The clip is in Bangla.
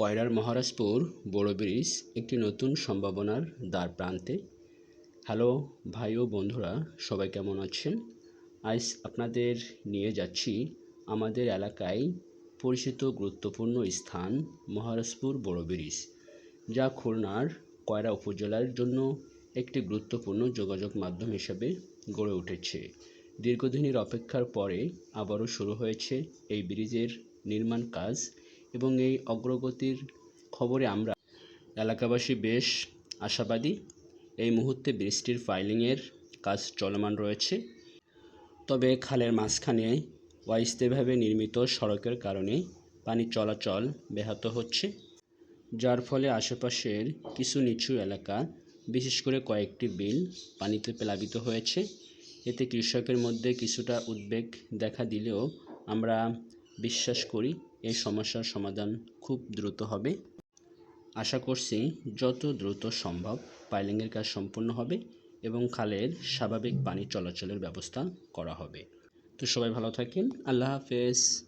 কয়রার মহারাজপুর বড় ব্রিজ একটি নতুন সম্ভাবনার দ্বার প্রান্তে। হ্যালো ভাই ও বন্ধুরা, সবাই কেমন আছেন? আজ আপনাদের নিয়ে যাচ্ছি আমাদের এলাকায় পরিচিত গুরুত্বপূর্ণ স্থান মহারাজপুর বড় ব্রিজ, যা খুলনার কয়রা উপজেলার জন্য একটি গুরুত্বপূর্ণ যোগাযোগ মাধ্যম হিসেবে গড়ে উঠেছে। দীর্ঘদিনের অপেক্ষার পরে আবারও শুরু হয়েছে এই ব্রিজের নির্মাণ কাজ। এবং এই অগ্রগতির খবরে আমরা এলাকাবাসী বেশ আশাবাদী। এই মুহূর্তে ব্রিজটির ফাইলিংয়ের কাজ চলমান রয়েছে। তবে খালের মাঝখানে অস্থায়ীভাবে নির্মিত সড়কের কারণে পানি চলাচল ব্যাহত হচ্ছে। যার ফলে আশেপাশের কিছু নিচু এলাকা, বিশেষ করে কয়েকটি বিল পানিতে প্লাবিত হয়েছে। এতে কৃষকের মধ্যে কিছুটা উদ্বেগ দেখা দিলেও আমরা বিশ্বাস করি এই সমস্যার সমাধান খুব দ্রুত হবে। আশা করছি যত দ্রুত সম্ভব পাইলিংয়ের কাজ সম্পূর্ণ হবে এবং খালের স্বাভাবিক পানি চলাচলের ব্যবস্থা করা হবে। তো সবাই ভালো থাকেন, আল্লাহ হাফেজ।